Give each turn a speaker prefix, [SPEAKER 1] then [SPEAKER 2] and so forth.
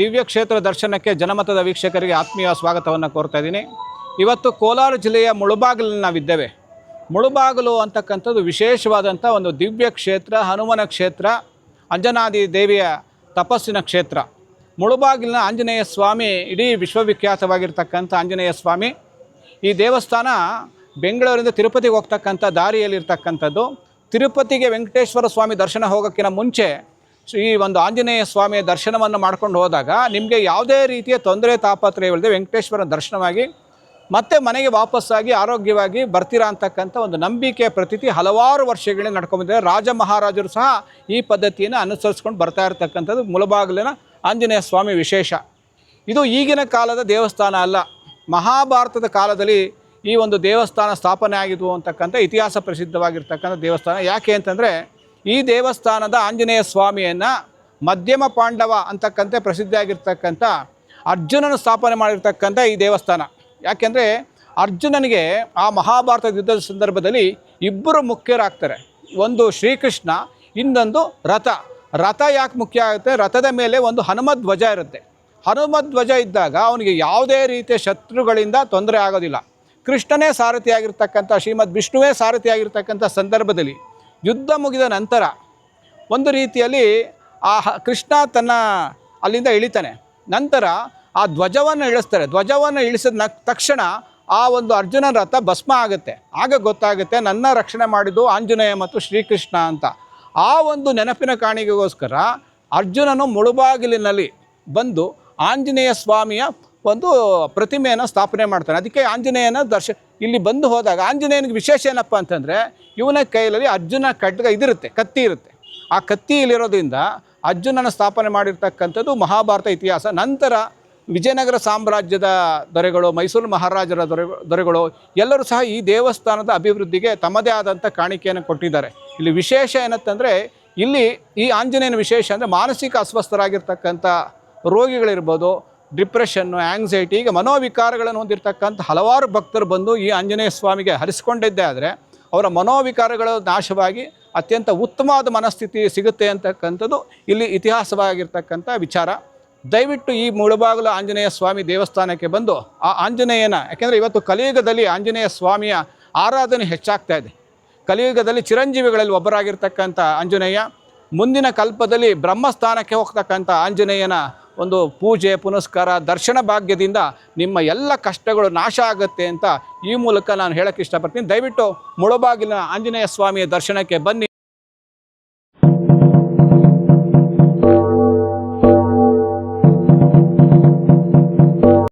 [SPEAKER 1] ದಿವ್ಯ ಕ್ಷೇತ್ರ ದರ್ಶನಕ್ಕೆ ಜನಮತದ ವೀಕ್ಷಕರಿಗೆ ಆತ್ಮೀಯ ಸ್ವಾಗತವನ್ನು ಕೋರ್ತಾ ಇದ್ದೀನಿ. ಇವತ್ತು ಕೋಲಾರ ಜಿಲ್ಲೆಯ ಮುಳುಬಾಗಿಲಲ್ಲಿ ನಾವಿದ್ದೇವೆ. ಮುಳುಬಾಗಿಲು ಅಂತಕ್ಕಂಥದ್ದು ವಿಶೇಷವಾದಂಥ ಒಂದು ದಿವ್ಯ ಕ್ಷೇತ್ರ, ಹನುಮನ ಕ್ಷೇತ್ರ, ಅಂಜನಾದಿ ದೇವಿಯ ತಪಸ್ಸಿನ ಕ್ಷೇತ್ರ. ಮುಳುಬಾಗಿಲಿನ ಆಂಜನೇಯ ಸ್ವಾಮಿ ಇಡೀ ವಿಶ್ವವಿಖ್ಯಾತವಾಗಿರ್ತಕ್ಕಂಥ ಆಂಜನೇಯ ಸ್ವಾಮಿ. ಈ ದೇವಸ್ಥಾನ ಬೆಂಗಳೂರಿಂದ ತಿರುಪತಿಗೆ ಹೋಗ್ತಕ್ಕಂಥ ದಾರಿಯಲ್ಲಿರ್ತಕ್ಕಂಥದ್ದು. ತಿರುಪತಿಗೆ ವೆಂಕಟೇಶ್ವರ ಸ್ವಾಮಿ ದರ್ಶನ ಹೋಗೋಕ್ಕಿಂತ ಮುಂಚೆ ಈ ಒಂದು ಆಂಜನೇಯ ಸ್ವಾಮಿಯ ದರ್ಶನವನ್ನು ಮಾಡ್ಕೊಂಡು ಹೋದಾಗ ನಿಮಗೆ ಯಾವುದೇ ರೀತಿಯ ತೊಂದರೆ ತಾಪತ್ರಯವಿಲ್ಲದೆ ವೆಂಕಟೇಶ್ವರನ ದರ್ಶನವಾಗಿ ಮತ್ತೆ ಮನೆಗೆ ವಾಪಸ್ಸಾಗಿ ಆರೋಗ್ಯವಾಗಿ ಬರ್ತೀರಾ ಅಂತಕ್ಕಂಥ ಒಂದು ನಂಬಿಕೆ ಪ್ರತೀತಿ ಹಲವಾರು ವರ್ಷಗಳಿಂದ ನಡ್ಕೊಂಬಂದಿದ್ದಾರೆ ರಾಜ ಮಹಾರಾಜರು ಸಹ ಈ ಪದ್ಧತಿಯನ್ನು ಅನುಸರಿಸ್ಕೊಂಡು ಬರ್ತಾ ಇರತಕ್ಕಂಥದ್ದು ಮುಳಬಾಗಿಲಿನ ಆಂಜನೇಯ ಸ್ವಾಮಿ ವಿಶೇಷ. ಇದು ಈಗಿನ ಕಾಲದ ದೇವಸ್ಥಾನ ಅಲ್ಲ. ಮಹಾಭಾರತದ ಕಾಲದಲ್ಲಿ ಈ ಒಂದು ದೇವಸ್ಥಾನ ಸ್ಥಾಪನೆ ಆಗಿದ್ವು ಅಂತಕ್ಕಂಥ ಇತಿಹಾಸ ಪ್ರಸಿದ್ಧವಾಗಿರ್ತಕ್ಕಂಥ ದೇವಸ್ಥಾನ. ಯಾಕೆ ಅಂತಂದರೆ ಈ ದೇವಸ್ಥಾನದ ಆಂಜನೇಯ ಸ್ವಾಮಿಯನ್ನು ಮಧ್ಯಮ ಪಾಂಡವ ಅಂತಕ್ಕಂಥ ಪ್ರಸಿದ್ಧಿಯಾಗಿರ್ತಕ್ಕಂಥ ಅರ್ಜುನನ ಸ್ಥಾಪನೆ ಮಾಡಿರ್ತಕ್ಕಂಥ ಈ ದೇವಸ್ಥಾನ. ಯಾಕೆಂದರೆ ಅರ್ಜುನನಿಗೆ ಆ ಮಹಾಭಾರತ ಯುದ್ಧದ ಸಂದರ್ಭದಲ್ಲಿ ಇಬ್ಬರು ಮುಖ್ಯರಾಗ್ತಾರೆ. ಒಂದು ಶ್ರೀಕೃಷ್ಣ, ಇನ್ನೊಂದು ರಥ. ರಥ ಯಾಕೆ ಮುಖ್ಯ ಆಗುತ್ತೆ? ರಥದ ಮೇಲೆ ಒಂದು ಹನುಮ ಧ್ವಜ ಇರುತ್ತೆ. ಹನುಮ ಧ್ವಜ ಇದ್ದಾಗ ಅವನಿಗೆ ಯಾವುದೇ ರೀತಿಯ ಶತ್ರುಗಳಿಂದ ತೊಂದರೆ ಆಗೋದಿಲ್ಲ. ಕೃಷ್ಣನೇ ಸಾರಥಿಯಾಗಿರ್ತಕ್ಕಂಥ ಶ್ರೀಮದ್ ವಿಷ್ಣುವೇ ಸಾರಥಿಯಾಗಿರ್ತಕ್ಕಂಥ ಸಂದರ್ಭದಲ್ಲಿ ಯುದ್ಧ ಮುಗಿದ ನಂತರ ಒಂದು ರೀತಿಯಲ್ಲಿ ಆ ಕೃಷ್ಣ ತನ್ನ ಅಲ್ಲಿಂದ ಇಳಿತಾನೆ. ನಂತರ ಆ ಧ್ವಜವನ್ನು ಇಳಿಸ್ತಾರೆ. ಧ್ವಜವನ್ನು ಇಳಿಸಿದ ನ ತಕ್ಷಣ ಆ ಒಂದು ಅರ್ಜುನನ ರಥ ಭಸ್ಮ ಆಗುತ್ತೆ. ಆಗ ಗೊತ್ತಾಗುತ್ತೆ ನನ್ನ ರಕ್ಷಣೆ ಮಾಡಿದ್ದು ಆಂಜನೇಯ ಮತ್ತು ಶ್ರೀಕೃಷ್ಣ ಅಂತ. ಆ ಒಂದು ನೆನಪಿನ ಕಾಣಿಕೆಗೋಸ್ಕರ ಅರ್ಜುನನು ಮುಳುಬಾಗಿಲಿನಲ್ಲಿ ಬಂದು ಆಂಜನೇಯ ಸ್ವಾಮಿಯ ಒಂದು ಪ್ರತಿಮೆಯನ್ನು ಸ್ಥಾಪನೆ ಮಾಡ್ತಾನೆ. ಅದಕ್ಕೆ ಆಂಜನೇಯನ ದರ್ಶ, ಇಲ್ಲಿ ಬಂದು ಹೋದಾಗ ಆಂಜನೇಯನಿಗೆ ವಿಶೇಷ ಏನಪ್ಪ ಅಂತಂದರೆ ಇವನ ಕೈಯಲ್ಲಿ ಅರ್ಜುನ ಖಡ್ಗ ಇದಿರುತ್ತೆ, ಕತ್ತಿ ಇರುತ್ತೆ. ಆ ಕತ್ತಿ ಇಲ್ಲಿರೋದ್ರಿಂದ ಅರ್ಜುನನ ಸ್ಥಾಪನೆ ಮಾಡಿರ್ತಕ್ಕಂಥದ್ದು ಮಹಾಭಾರತ ಇತಿಹಾಸ. ನಂತರ ವಿಜಯನಗರ ಸಾಮ್ರಾಜ್ಯದ ದೊರೆಗಳು, ಮೈಸೂರು ಮಹಾರಾಜರ ದೊರೆ, ದೊರೆಗಳು, ಎಲ್ಲರೂ ಸಹ ಈ ದೇವಸ್ಥಾನದ ಅಭಿವೃದ್ಧಿಗೆ ತಮ್ಮದೇ ಆದಂಥ ಕಾಣಿಕೆಯನ್ನು ಕೊಟ್ಟಿದ್ದಾರೆ. ಇಲ್ಲಿ ವಿಶೇಷ ಏನಂತಂದರೆ ಇಲ್ಲಿ ಈ ಆಂಜನೇಯನ ವಿಶೇಷ ಅಂದರೆ ಮಾನಸಿಕ ಅಸ್ವಸ್ಥರಾಗಿರ್ತಕ್ಕಂಥ ರೋಗಿಗಳಿರ್ಬೋದು ಡಿಪ್ರೆಷನ್ನು ಆ್ಯಂಗ್ಸೈಟಿ ಈಗ ಮನೋವಿಕಾರಗಳನ್ನು ಹೊಂದಿರತಕ್ಕಂಥ ಹಲವಾರು ಭಕ್ತರು ಬಂದು ಈ ಆಂಜನೇಯ ಸ್ವಾಮಿಗೆ ಹರಿಸ್ಕೊಂಡಿದ್ದೇ ಆದರೆ ಅವರ ಮನೋವಿಕಾರಗಳು ನಾಶವಾಗಿ ಅತ್ಯಂತ ಉತ್ತಮವಾದ ಮನಸ್ಥಿತಿ ಸಿಗುತ್ತೆ ಅಂತಕ್ಕಂಥದ್ದು ಇಲ್ಲಿ ಇತಿಹಾಸವಾಗಿರ್ತಕ್ಕಂಥ ವಿಚಾರ. ದಯವಿಟ್ಟು ಈ ಮುಳುಬಾಗಿಲು ಆಂಜನೇಯ ಸ್ವಾಮಿ ದೇವಸ್ಥಾನಕ್ಕೆ ಬಂದು ಆ ಆಂಜನೇಯನ, ಯಾಕೆಂದರೆ ಇವತ್ತು ಕಲಿಯುಗದಲ್ಲಿ ಆಂಜನೇಯ ಸ್ವಾಮಿಯ ಆರಾಧನೆ ಹೆಚ್ಚಾಗ್ತಾ ಇದೆ. ಕಲಿಯುಗದಲ್ಲಿ ಚಿರಂಜೀವಿಗಳಲ್ಲಿ ಒಬ್ಬರಾಗಿರ್ತಕ್ಕಂಥ ಆಂಜನೇಯ, ಮುಂದಿನ ಕಲ್ಪದಲ್ಲಿ ಬ್ರಹ್ಮಸ್ಥಾನಕ್ಕೆ ಹೋಗ್ತಕ್ಕಂಥ ಆಂಜನೇಯನ ಒಂದು ಪೂಜೆ, ಪುನಸ್ಕಾರ, ದರ್ಶನ ಭಾಗ್ಯದಿಂದ ನಿಮ್ಮ ಎಲ್ಲ ಕಷ್ಟಗಳು ನಾಶ ಆಗುತ್ತೆ ಅಂತ ಈ ಮೂಲಕ ನಾನು ಹೇಳಕ್ಕೆ ಇಷ್ಟಪಡ್ತೀನಿ. ದಯವಿಟ್ಟು ಮುಳಬಾಗಿಲಿನ ಆಂಜನೇಯ ಸ್ವಾಮಿಯ ದರ್ಶನಕ್ಕೆ ಬನ್ನಿ.